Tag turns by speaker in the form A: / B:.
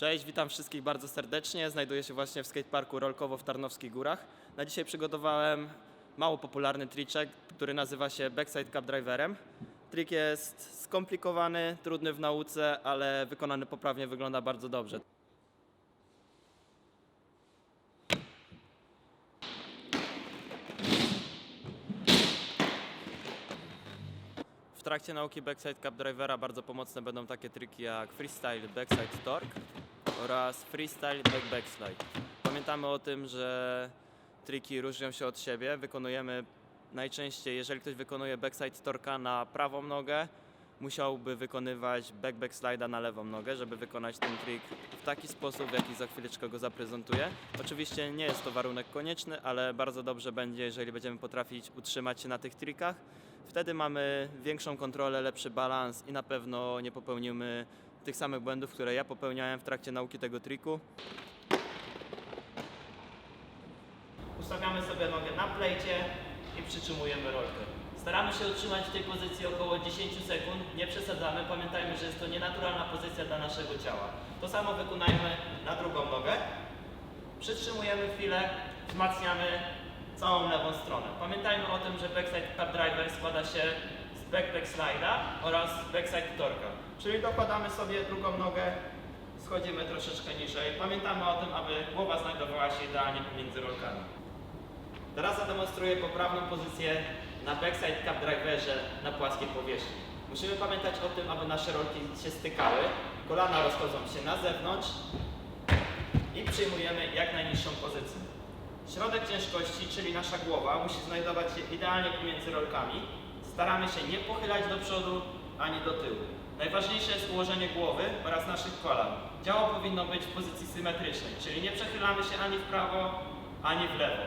A: Cześć, witam wszystkich bardzo serdecznie. Znajduję się właśnie w skateparku Rolkowo w Tarnowskich Górach. Na dzisiaj przygotowałem mało popularny triczek, który nazywa się Backside Cup Driverem. Trik jest skomplikowany, trudny w nauce, ale wykonany poprawnie wygląda bardzo dobrze. Trakcie nauki Backside Cup Drivera bardzo pomocne będą takie triki jak Freestyle Backside Torque oraz Freestyle Back Backslide. Pamiętamy o tym, że triki różnią się od siebie. Wykonujemy najczęściej, jeżeli ktoś wykonuje Backside Torka na prawą nogę, musiałby wykonywać Back Backslide'a na lewą nogę, żeby wykonać ten trik w taki sposób, w jaki za chwileczkę go zaprezentuję. Oczywiście nie jest to warunek konieczny, ale bardzo dobrze będzie, jeżeli będziemy potrafić utrzymać się na tych trikach. Wtedy mamy większą kontrolę, lepszy balans i na pewno nie popełnimy tych samych błędów, które ja popełniałem w trakcie nauki tego triku. Ustawiamy sobie nogę na plejcie i przytrzymujemy rolkę. Staramy się utrzymać w tej pozycji około 10 sekund, nie przesadzamy, pamiętajmy, że jest to nienaturalna pozycja dla naszego ciała. To samo wykonajmy na drugą nogę. Przytrzymujemy chwilę, wzmacniamy całą lewą stronę. Pamiętajmy o tym, że backside cup driver składa się z back backslide'a oraz backside torka. Czyli dokładamy sobie drugą nogę, schodzimy troszeczkę niżej. Pamiętamy o tym, aby głowa znajdowała się idealnie pomiędzy rolkami. Teraz zademonstruję poprawną pozycję na backside cup driverze na płaskiej powierzchni. Musimy pamiętać o tym, aby nasze rolki się stykały, kolana rozchodzą się na zewnątrz i przyjmujemy jak najniższą pozycję. Środek ciężkości, czyli nasza głowa, musi znajdować się idealnie pomiędzy rolkami. Staramy się nie pochylać do przodu ani do tyłu. Najważniejsze jest ułożenie głowy oraz naszych kolan. Ciało powinno być w pozycji symetrycznej, czyli nie przechylamy się ani w prawo, ani w lewo.